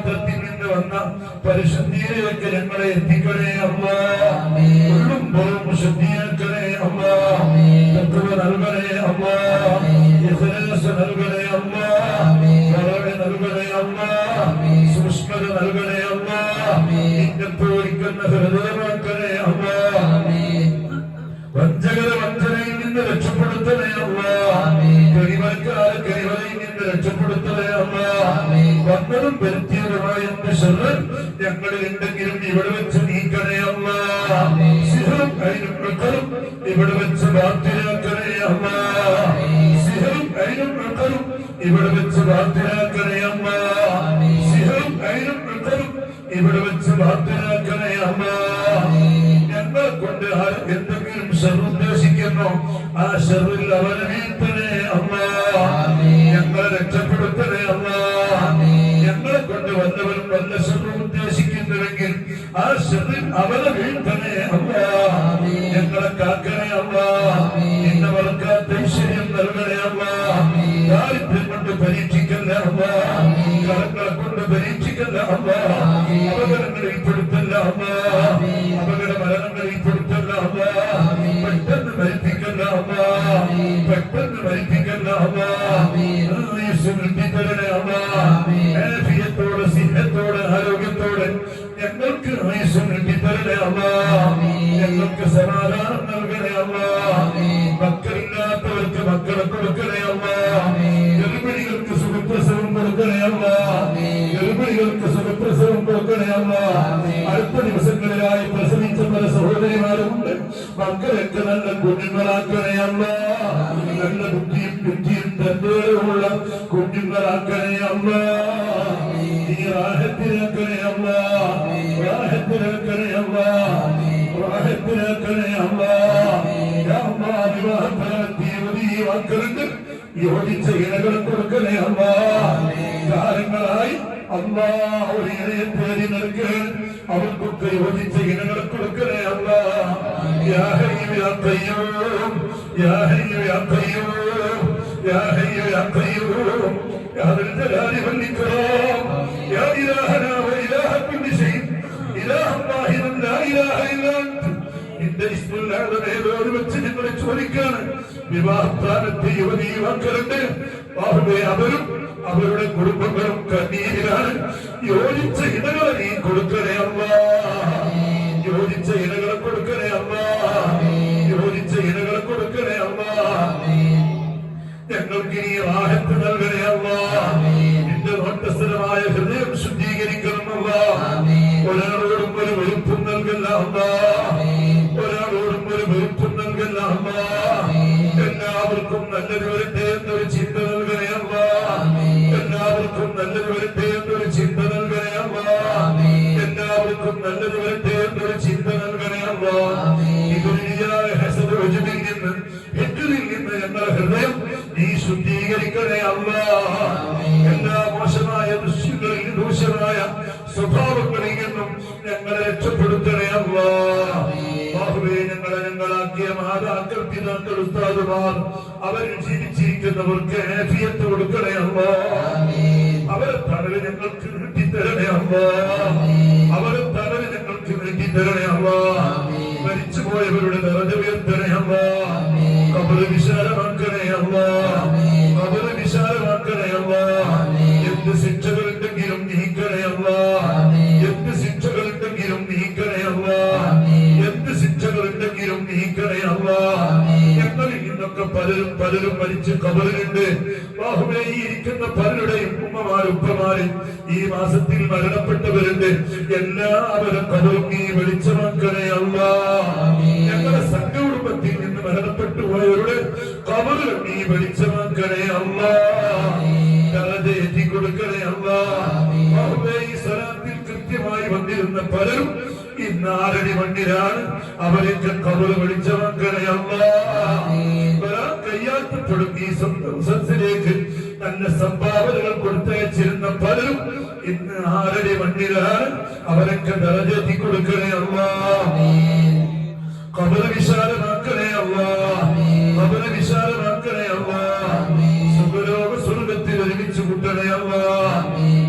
ഗർഭപാത്രത്തിൽ നിന്ന് വന്ന പരിശുദ്ധിയിലേക്ക് ഞങ്ങളെ എത്തിക്കണേ അമ്മ ഉള്ളും പുറവും ശുദ്ധിയാക്കണേ അമ്മ തത്വ നൽകണേ അമ്മ ഇഖ്ലാസ് നൽകണേ അമ്മ കറവ നൽകണേ അമ്മ സൂക്ഷ്മത നൽകണേ അമ്മ നിന്നെ പേടിക്കുന്ന ഹൃദയമാക്കണേ അമ്മ വഞ്ചകര വഞ്ചനയിൽ നിന്ന് രക്ഷപ്പെടുത്തണേ അമ്മ കഴിവൽക്കാർ കഴിവലയിൽ നിന്ന് രക്ഷപ്പെടുത്തണേ അമ്മ വന്നതും വരുത്തിയതുമായ എന്റെ ശരീരം ഞങ്ങളിൽ എന്തെങ്കിലും ഇവിടെ വെച്ച് നീക്കണേ അമ്മ സിഹറും അതിനും മക്കളും ഇവിടെ വെച്ച് ബാധ്യരാക്കണേ അമ്മ സിഹറും അതിനും മക്കളും ഇവിടെ വെച്ച് ബാധ്യരാക്കണേ അമ്മ സിഹറും അതിനും മക്കളും ഇവിടെ വെച്ച് ബാധ്യരാക്കണേ അമ്മ ഞങ്ങളെ കൊണ്ട് എന്തെങ്കിലും ഷെർ ഉദ്ദേശിക്കുന്നു ആ ഷെറിൽ വീഴ്ത്തണേ അമ്മ ഞങ്ങളെ രക്ഷപ്പെടുത്തണേ ഷെറിൽ അവരെ വീഴ്ത്തണേ അമ്മ ഞങ്ങളെ കാക്കണേ അമ്മ എന്നവർക്ക് ഐശ്വര്യം നൽകണേ അമ്മ ദാരിദ്ര്യം കൊണ്ട് പരീക്ഷിക്കല്ല അമ്മ കടങ്ങളെ കൊണ്ട് പരീക്ഷിക്കല്ല അമ്മ ഞങ്ങൾക്ക് സമാധാനം നൽകണേ അമ്മ മക്കളില്ലാത്തവർക്ക് മക്കളെ കൊടുക്കണേ അമ്മ ഗർഭിണികൾക്ക് സുഖപ്രസവം കൊടുക്കണേ അമ്മ ഗർഭിണികൾക്ക് സുഖപ്രസവം കൊടുക്കണേ അമ്മ അടുത്ത ദിവസങ്ങളിലായി പ്രസവിച്ച പല സഹോദരിമാരുണ്ട് മക്കളൊക്കെ നല്ല കുഞ്ഞുങ്ങളാക്കണേ അമ്മ നല്ല ബുദ്ധിയും ബുദ്ധിയും തന്റേയുള്ള കുഞ്ഞുങ്ങളാക്കണേ അമ്മ ഈ റാഹത്തിനാക്കണേ അമ്മ റാഹത്തിലാക്കണേ അമ്മ റാഹത്തിലാക്കണേ അമ്മ അമ്മ വിവാഹത്തിലെത്തിയ മക്കളുണ്ട് യോജിച്ച ഇണകളെ കൊടുക്കണേ അമ്മ. കാലങ്ങളായി അമ്മ ഒരു ഇണയെ തേടി നൽകി അവർക്കൊക്കെ യോജിച്ച ഇണകളെ കൊടുക്കണേ അമ്മ. യാ ഹയ്യു യാ ഖയ്യൂം യാ ഹയ്യു യാ ഖയ്യൂം യാ ഹയ്യു യാ യാ ദൽ ജലാലി വൽ യാ ഇലാഹനാ ഇലാഹ ഷൈഇൻ ഇലാഹ വാഹിദൻ ലാ ഇലാഹ ഇല്ലാ നിന്റെ യുവതി യുവാക്കളുണ്ട് അവരും അവരുടെ കുടുംബങ്ങളും കണ്ണീരിലാണ് യോജിച്ച ഇടങ്ങളെ നീ കൊടുക്കണേ അമ്മ യോജിച്ച ഇണകളെ കൊടുക്കണേ അമ്മ യോജിച്ച ഇടങ്ങളെ കൊടുക്കണേ അമ്മ ഞങ്ങൾക്ക് നീ ആഹത്ത് നൽകണേ അമ്മ നിന്റെ നോട്ടസ്ഥലമായ ഹൃദയം ശുദ്ധീകരിക്കണം അമ്മ ഒരാളോടും ഒരു വെറുപ്പും നൽകല്ല ഒരാളോടും ഒരു വെറുപ്പും നൽകല്ല എല്ലാവർക്കും നല്ലൊരു വരട്ടെ എന്നൊരു ചിന്ത നൽകണേ അമ്മ. എല്ലാവർക്കും നല്ലൊരു വരട്ടെ എന്നൊരു ചിന്ത നൽകണേ അമ്മ. എല്ലാവർക്കും നല്ലൊരു വരട്ടെ എന്നൊരു ചിന്ത നൽകണേ അമ്മ. ഇതൊരിയായ ഹസന രുചിയിൽ നിന്ന് എട്ടിൽ നിന്ന് ഞങ്ങളുടെ ഹൃദയം നീ ശുദ്ധീകരിക്കണേ അമ്മ എല്ലാ മോശമായ ദൃശ്യങ്ങളിൽ ദൂഷ്യമായ സ്വഭാവങ്ങളിൽ നിന്നും ഞങ്ങളെ രക്ഷപ്പെടുത്തണേ അമ്മ ബാഹുവേ ഞങ്ങളെ ഞങ്ങളാക്കിയ മാതാക്കൾ പിതാക്കൾ ഉസ്താദുമാർ അവരിൽ ജീവിച്ചിരിക്കുന്നവർക്ക് ആഫിയത്ത് കൊടുക്കണേ അമ്മ അവരെ തടവ് ഞങ്ങൾക്ക് നീട്ടിത്തരണേ അമ്മ അവരെ തടവ് ഞങ്ങൾക്ക് നീട്ടിത്തരണേ അമ്മ മരിച്ചുപോയവരുടെ നിറഞ്ഞ ഉയർത്തണേ അമ്മ കബറ് വിശാലമാക്കണേ അമ്മ കബറ് വിശാലമാക്കണേ അമ്മ പലരും പലരും മരിച്ച് കബറിലുണ്ട് ബാഹുബലി ഈ ഇരിക്കുന്ന പലരുടെയും ഉമ്മമാരും ഉപ്പമാരും ഈ മാസത്തിൽ മരണപ്പെട്ടവരുണ്ട്. എല്ലാവരും കബറും നീ വെളിച്ചമാക്കണേ അല്ല ഞങ്ങളുടെ സംഘകുടുംബത്തിൽ നിന്ന് മരണപ്പെട്ടു പോയവരുടെ കബറും നീ വെളിച്ചമാക്കണേ അല്ല എത്തി കൊടുക്കണേ അല്ല ബാഹുബേ ഈ സ്ഥലത്തിൽ കൃത്യമായി വന്നിരുന്ന പലരും ഇന്ന് ആരടി മണ്ണിലാണ് അവരൊക്കെ കബറ് വെളിച്ചമാക്കണേ വരാൻ പ്രയാസപ്പെട്ടതും ഈ സ്വന്തത്തിലേക്ക് തന്നെ സംഭാവനകൾ കൊടുത്തയച്ചിരുന്ന പലരും ഇന്ന് ആരുടെ മണ്ണിലാണ് അവരൊക്കെ നിറഞ്ഞെത്തി കൊടുക്കണേ അല്ല കബല വിശാലമാക്കണേ അല്ല കബല വിശാലമാക്കണേ അല്ല സുഖലോക സ്വർഗത്തിൽ ഒരുമിച്ച് കൂട്ടണേ അല്ല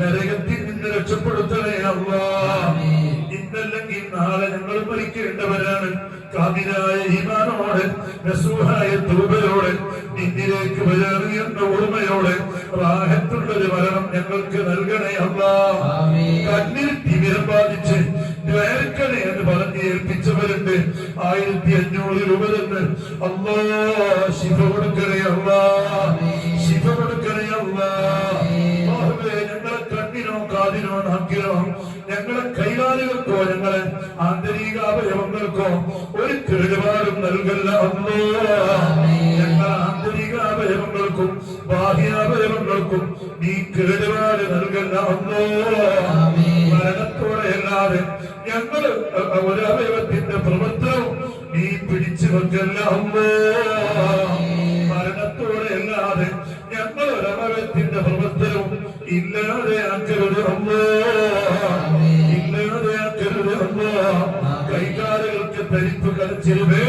നരകത്തിൽ നിന്ന് രക്ഷപ്പെടുത്തണേ അല്ല ഇന്നല്ലെങ്കിൽ നാളെ ഞങ്ങൾ മരിക്കേണ്ടവരാണ്. കാമിനായ ഈമാനോടെ നസൂഹായ തൂബയോടെ നിന്നിലേക്ക് വരറിയുന്ന ഓർമ്മയോടെ റാഹത്തുള്ളൊരു മരണം ഞങ്ങൾക്ക് നൽകണേ അല്ലാ. കണ്ണിൽ തിമിരം ബാധിച്ച് വേർക്കണേ എന്ന് പറഞ്ഞ് ഏൽപ്പിച്ചവരുണ്ട്. ആയിരത്തി അഞ്ഞൂറ് രൂപ തന്നെ അല്ലാ ശിവ കൊടുക്കണേ അല്ലാ. ശിവ കൊടുക്കണേ അല്ലാ. ഞങ്ങളെ കണ്ണിനോ കാതിനോ നാക്കിനോ ഞങ്ങളെ കൈകാലുകൾക്കോ ഞങ്ങളെ. ആന്തരിക അവയവങ്ങൾക്കോ ഒരു കേടുപാടും നൽകല്ല ഞങ്ങളെ ആന്തരിക അവയവങ്ങൾക്കും ബാഹ്യാവയവങ്ങൾക്കും നീ കേടുപാട് നൽകല്ല അല്ലോ മരണത്തോടെ അല്ലാതെ ഞങ്ങൾ ഒരു അവയവത്തിന്റെ പ്രവർത്തനവും നീ പിടിച്ചു വെക്കല്ല മരണത്തോടെ അല്ലാതെ ഞങ്ങൾ ഒരവയവത്തിന്റെ പ്രവർത്തനവും ഇല്ലാതെ ആക്കരുത് അല്ലോ Tudo bem?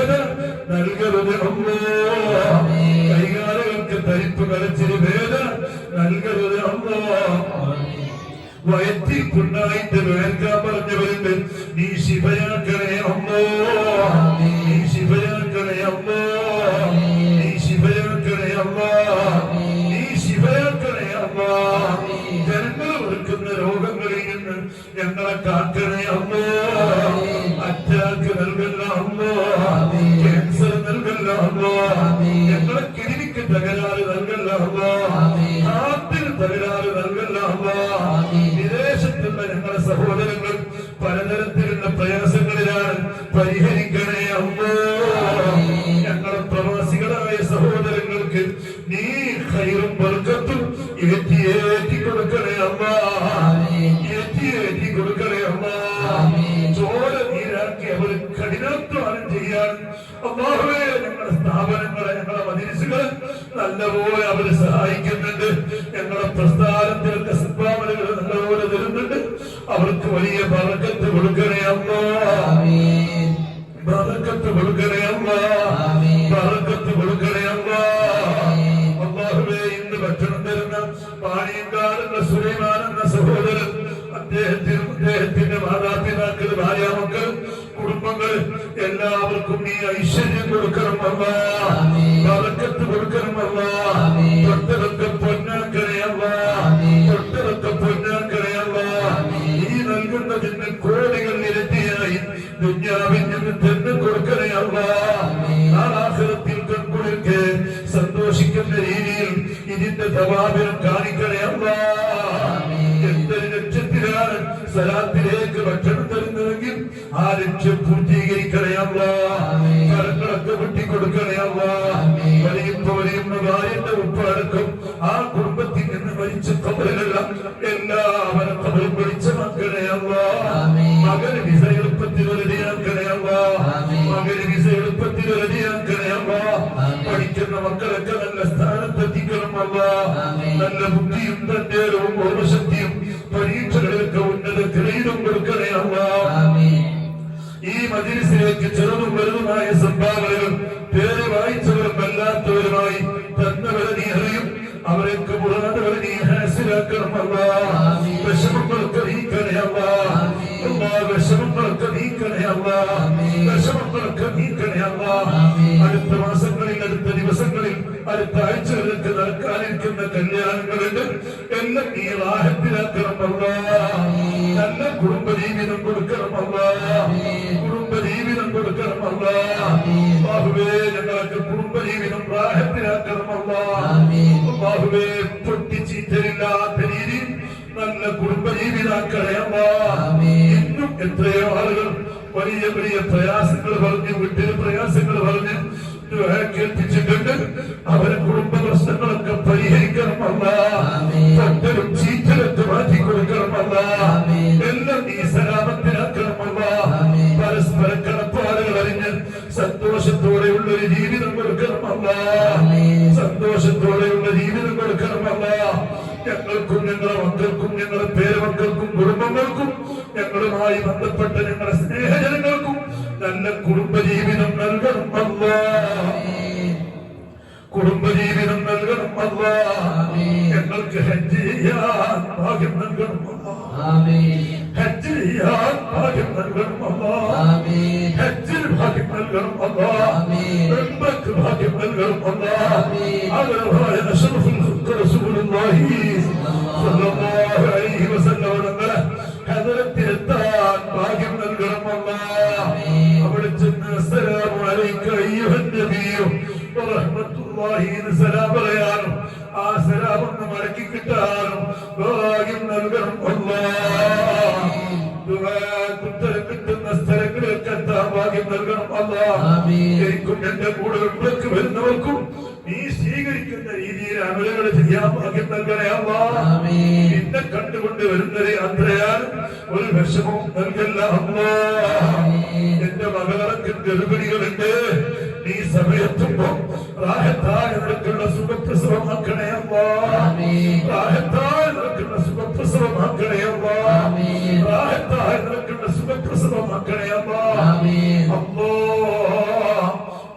വിദേശത്തുള്ള ഞങ്ങളുടെ സഹോദരങ്ങൾ പലതരത്തിലുള്ള പ്രയാസങ്ങളിലാണ് പരിഹരിക്കണേ അമ്മാവേ ഞങ്ങളുടെ സ്ഥാപനങ്ങളെ ഞങ്ങളുടെ മതിരിസുകളെ നല്ലപോലെ അവർ സഹായിക്കുന്നുണ്ട്. ഞങ്ങളുടെ പ്രസ്ഥാനത്തിലൊക്കെ സംഭാവനകൾ നല്ലപോലെ തരുന്നുണ്ട്. അവർക്ക് വലിയ പറക്കത്ത് കൊടുക്കണേ അമ്മ. പറക്കത്ത് കൊടുക്കണേ അമ്മ. പറക്കത്ത് കൊടുക്കണേ അമ്മ. അള്ളാഹുവേ ഇന്ന് ഭക്ഷണം തരുന്ന പാണിയങ്കാടുന്ന സുലൈമാൻ എന്ന സഹോദരൻ അദ്ദേഹത്തിനും അദ്ദേഹത്തിന്റെ മാതാപിതാക്കൾ ഭാര്യാമക്കൾ കുടുംബങ്ങൾ എല്ലാവർക്കും നീ ഐശ്വര്യം കൊടുക്കണം അമ്മ ബറക്കത്ത് കൊടുക്കണം അമ്മ തൊട്ടതൊക്കെ പൊന്നാക്കണേ അമ്മ തൊട്ടതൊക്കെ പൊന്നാക്കണേ അമ്മ നീ നൽകുന്നതിന് കോടികൾ നിരത്തിയായി ദുഞ്ഞാവിൽ നിന്ന് തന്നെ കൊടുക്കണേ അമ്മ ആഹ്ലത്തിൽ സന്തോഷിക്കുന്ന രീതിയിൽ ഇതിന്റെ തവാബിനം കാണിക്കണേ അമ്മ എന്തൊരു ലക്ഷ്യത്തിലാണ് സ്ഥലത്തിലേക്ക് ഭക്ഷണം തരുന്നതെങ്കിൽ ആ ലക്ഷ്യം കടങ്ങളൊക്കെ വെട്ടിക്കൊടുക്കണേ അമ്മ. വലിയപ്പ വലിയമ്മ ഭാര്യന്റെ ഉപ്പടക്കം. ആ കുടുംബത്തിൽ നിന്ന് മരിച്ച കബറിലെല്ലാം എല്ലാവരും കബറും മക്കളെ അമ്മ. മകന് വിസ എളുപ്പത്തിൽ റെഡിയാക്കണേ അമ്മ. മകന് വിസ എളുപ്പത്തിൽ റെഡിയാക്കണേ അടുത്ത മാസങ്ങളിൽ അടുത്ത ദിവസങ്ങളിൽ അടുത്ത ആഴ്ചകൾക്ക് നടക്കാനിരിക്കുന്ന കല്യാണങ്ങളുണ്ട്. എല്ലാം നീ റാഹത്തിലാക്കണം അല്ല നല്ല കുടുംബ ജീവിതം കൊടുക്കണം അല്ല കുടുംബ ജീവിതം കൊടുക്കണം അല്ല ബാഹുവേ ഞങ്ങൾക്ക് കുടുംബ ജീവിതം റാഹത്തിലാക്കണം അല്ല ബാഹുവേ പൊട്ടിച്ചീറ്റലില്ലാത്ത രീതിയിൽ നല്ല കുടുംബ ജീവിതാക്കളെ അമ്മ ഇന്നും എത്രയോ ആളുകൾ വലിയ വലിയ പ്രയാസങ്ങൾ പറഞ്ഞ് വീട്ടിലെ പ്രയാസങ്ങൾ പറഞ്ഞ് കേൾപ്പിച്ചിട്ടുണ്ട് അവരെ കുടുംബ പ്രശ്നങ്ങളൊക്കെ പരിഹരിക്കണമല്ല. തൊട്ടലും ചീറ്റലൊക്കെ മാറ്റി കൊടുക്കണം കുടുംബജീവിതം നൽകണം അല്ല ഞങ്ങൾക്ക് ഹജ്ജ് ചെയ്യാൻ ഭാഗ്യം നൽകണം ഹജ്ജ് ചെയ്യാൻ ഭാഗ്യം നൽകണം ഹജ്ജിൽ ഭാഗ്യം നൽകണം അല്ലക്ക് ഭാഗ്യം നൽകണം അല്ല ആഗ്രഹമായ ഹദരത്തിലെത്താൻ ഭാഗ്യം നൽകണം അല്ലാ മടക്കി കിട്ടാനും ഭാഗ്യം നൽകണം. കിട്ടുന്ന സ്ഥലങ്ങളിലേക്ക് എത്താൻ ഭാഗ്യം നൽകണം. അല്ല. എനിക്കും എന്റെ കൂടെ ഉള്ളിലേക്ക് വരുന്നവർക്കും നീ സ്വീകരിക്കുന്ന രീതിയിൽ അമലുകൾ ചെയ്യാൻ ഭാഗ്യം നൽകണേ. അല്ലാ. ആമീൻ. നിന്നെ കണ്ടുകൊണ്ട് വരുന്നവരെ അത്രയാൽ ഒരു വിഷമവും നൽകല്ല. അമ്മ എന്റെ മകളൊക്കെ ഗർഭിണികളുണ്ട്. നീ സമയത്തുമ്പോ റാഹത്തായ നിനക്കുള്ള സുഖപ്രസവമാക്കണേ ആമീൻ. റാഹത്തായ നിനക്കുള്ള സുഖപ്രസവമാക്കണേ ആമീൻ. റാഹത്തായ നിനക്കുള്ള സുഖപ്രസവമാക്കണേ ആമീൻ. അല്ലോ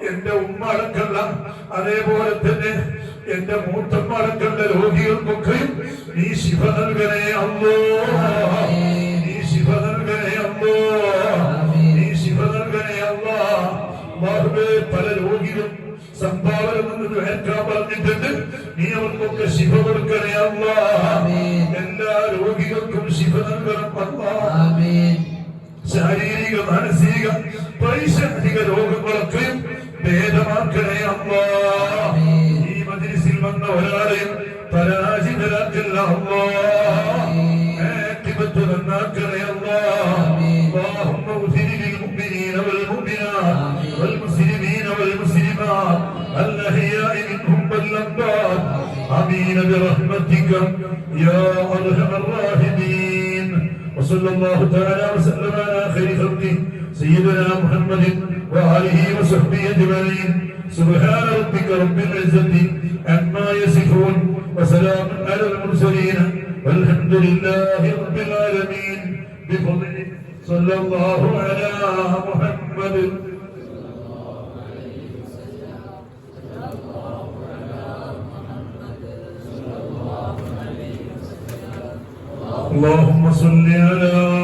എന്റെ ഉമ്മ അടക്കല്ല അതേപോലെ തന്നെ എന്റെ മൂത്തമ്മ അടക്കല്ല രോഗികൾക്കൊക്കെയും നീ ശിവ ശാരീരിക മാനസിക പൈശാചിക രോഗങ്ങളൊക്കെയും ഭേദമാക്കണേ അമ്മ ഈ മജിലിസിൽ വന്ന ഒരാളെയും പരാജിതരാക്കില്ല അമ്മ ആക്ടിവത്ത് നന്നാക്കണേ അമ്മ اللهم اغفر للمؤمنين والمؤمنات والمسلمين والمسلمات الأحياء منهم والأموات آمين برحمتك يا أرحم الراحمين وصلى الله تعالى وسلم على خير خلقه سيدنا محمد وآله وصحبه أجمعين سبحان ربك رب العزة عما يصفون وسلام على المرسلين والحمد لله رب العالمين بفضله صلى الله على محمد اللهم صل على